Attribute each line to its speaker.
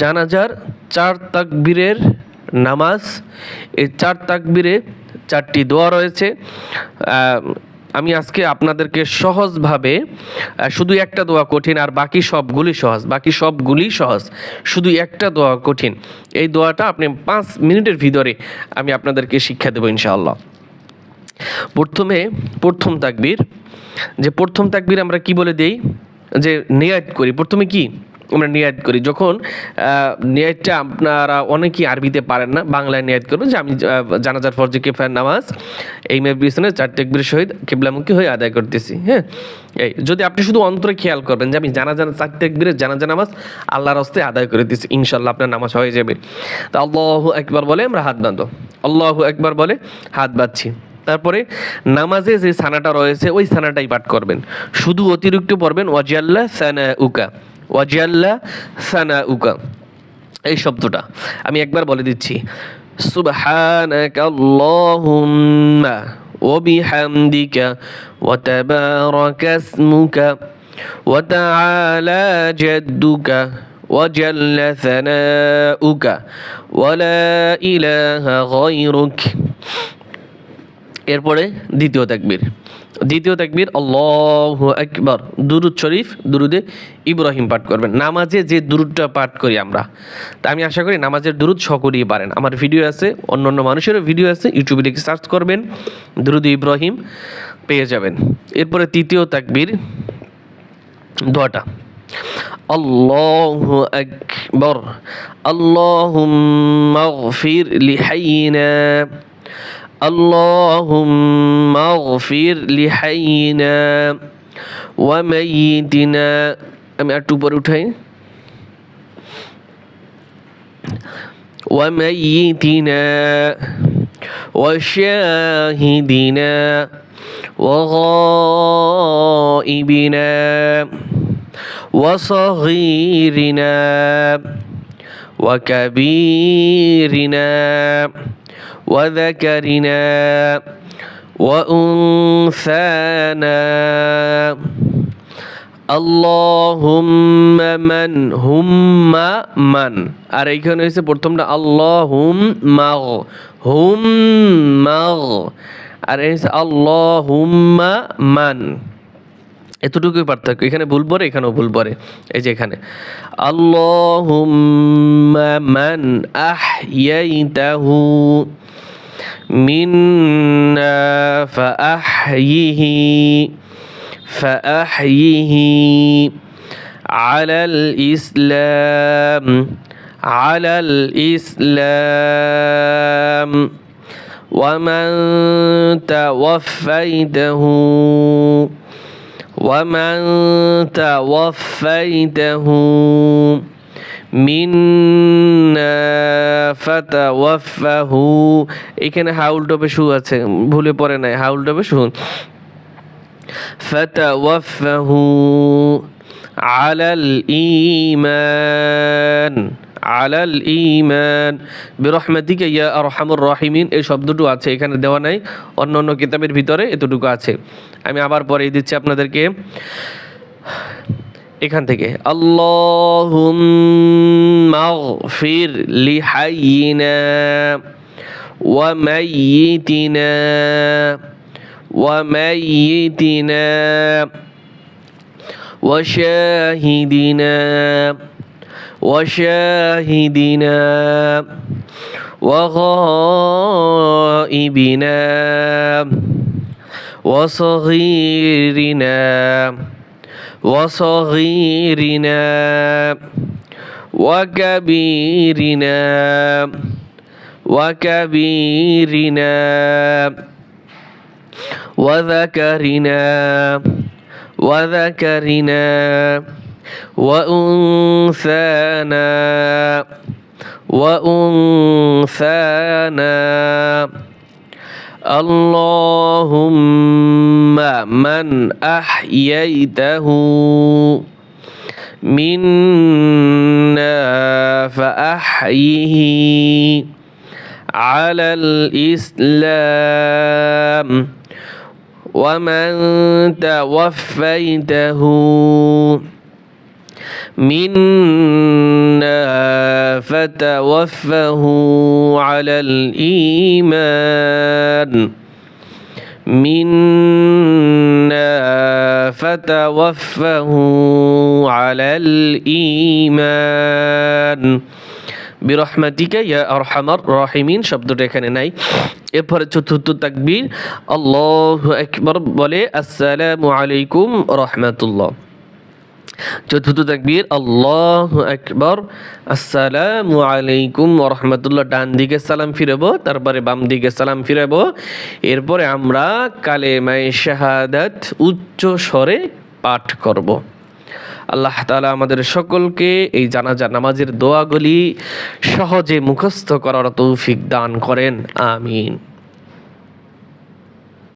Speaker 1: জানাজার চার তাকবীরের নামাজ। এই চার তাকবীরে চারটি দোয়া রয়েছে। আমি আজকে আপনাদেরকে সহজভাবে শুধু একটা দোয়া কঠিন আর বাকি সবগুলি সহজ, বাকি সবগুলি সহজ। শুধু একটা দোয়া কঠিন। এই দোয়াটা আপনি পাঁচ মিনিটের ভিতরে আমি আপনাদেরকে শিক্ষা দেবো ইনশাআল্লাহ। প্রথমে প্রথম তাকবীর। যে প্রথম তাকবীর আমরা কি বলে দেই? যে নিয়াত করি। প্রথমে কি? আমরা নিয়াত করি। যখন নিয়াতটা আপনারা অনেকেই আরবিতে পারেন না, বাংলায় নিয়াত করবেন যে আমি জানাজার ফরজি কেফার নামাজ, এই মেয়ের পিছনে চার তাকবীর সহিত কেবলামুখী হয়ে আদায় করতেছি হ্যাঁ? এই, যদি আপনি শুধু অন্তরে খেয়াল করবেন যে আমি জানা চার তাকবীরের জানাজা নামাজ আল্লাহর হস্তে আদায় করে দিচ্ছি ইনশাল্লাহ আপনার নামাজ হয়ে যাবে। তা আল্লাহ একবার বলে আমরা হাত বাঁধো আল্লাহ একবার বলে হাত বাঁধছি। তারপরে নামাজে যে সানাটা রয়েছে, ওই সানাটাই পাঠ করবেন। শুধু অতিরিক্ত পড়বেন, ওয়াজিয়াল্লা সানা উকা ওয়াজিয়াল্লা সানা উকা এই শব্দটা আমি একবার বলে দিচ্ছি সুবহানাকা আল্লাহুম্মা ওয়া বিহামদিকা ওয়া তাবারাকা ইসমুকা ওয়া তাআলা জাদ্দুকা وجل ثناؤك ولا إله غيرك এরপরে দ্বিতীয় তাকবীর। দ্বিতীয় তাকবীর, আল্লাহু আকবার। দুরুদ শরীফ, দুরুদে ইব্রাহিম পাঠ করবেন। নামাজে যে দুরুদটা পাঠ করি আমরা, তা আমি আশা করি নামাজের দুরুদ সকলেই পারেন। আমার ভিডিও আছে অন্য অন্য মানুষেরও ভিডিও আছে ইউটিউবে লিখে সার্চ করবেন, দুরুদ ইব্রাহিম পেয়ে যাবেন। এরপরে তৃতীয় তাকবীর, দোয়াটা। আল্লাহু আকবার, আল্লাহুম্মা গফির লিহাইনা اللهم اغفر لحينا وميتنا আমি একটু উপরে উঠাই وميتنا وشاهدنا وغائبنا وصغيرنا وكبيرنا وذكرنا وأنثانا اللهم من هم من আর এইখানে হয়েছে প্রথমটা আল্লাহ হুম মাগ হুম মাগ আর এই হচ্ছে আল্লাহ হুম্মা মান এতটুকুই পার্থক্য এখানে ভুল পরে এখানেও ভুল পরে এই যে এখানে আল্লাহুম্মা মান আহইয়াইতাহু মিন্না ফাআহইহি فأحيه على الإسلام على الإسلام ومن توفيته ومن توفيته মিন্না ফাতাওয়াফাহু এখানে হাউল টপে শু আছে ভুলে পড়ে নাই হাউল টপে শু ফাতাওয়াফাহু আলাল ঈমান আলাল ঈমান। বিরহমাতিকা ইয়া আরহামুর রহিমিন। এই শব্দটু আছে, এখানে দেওয়া নাই। অন্য অন্য কিতাবের ভিতরে এতটুকু আছে। আমি আবার পরে দিচ্ছি আপনাদেরকে। এখান থেকে, আল্লাহুম্মা গফির লিহাইয়িনা ওয়া মাইয়িতিনা ওয়া মাইয়িতিনা ওয়া وشاهدنا وغائبنا وصغيرنا وصغيرنا وكبيرنا وكبيرنا وذكرنا وذكرنا وأنثانا وأنثانا. اللهم من أحييته منا فأحيه على الإسلام ومن توفيته منا فتوفه على الإيمان منا فتوفه على الإيمان বিরহমাতিকা ইয়া আরহামার রাহিমিন শব্দটা এখানে নাই এরপরে চতুর্থ তাকবীর আল্লাহু আকবার বলে আসসালামু আলাইকুম রহমাতুল্লাহ চতুর্থ তাকবীর, আল্লাহু আকবার, আসসালামু আলাইকুম রহমতুল্লাহ, ডান দিকে সালাম ফিরাবো, তারপরে বাম দিকে সালাম ফিরাবো। এরপরে আমরা কালেমায়ে শাহাদাত উচ্চ স্বরে পাঠ করব। আল্লাহ তাআলা আমাদের সকলকে এই জানাজা, নামাজের দোয়াগুলি সহজে মুখস্থ করার তৌফিক দান করেন। আমিন।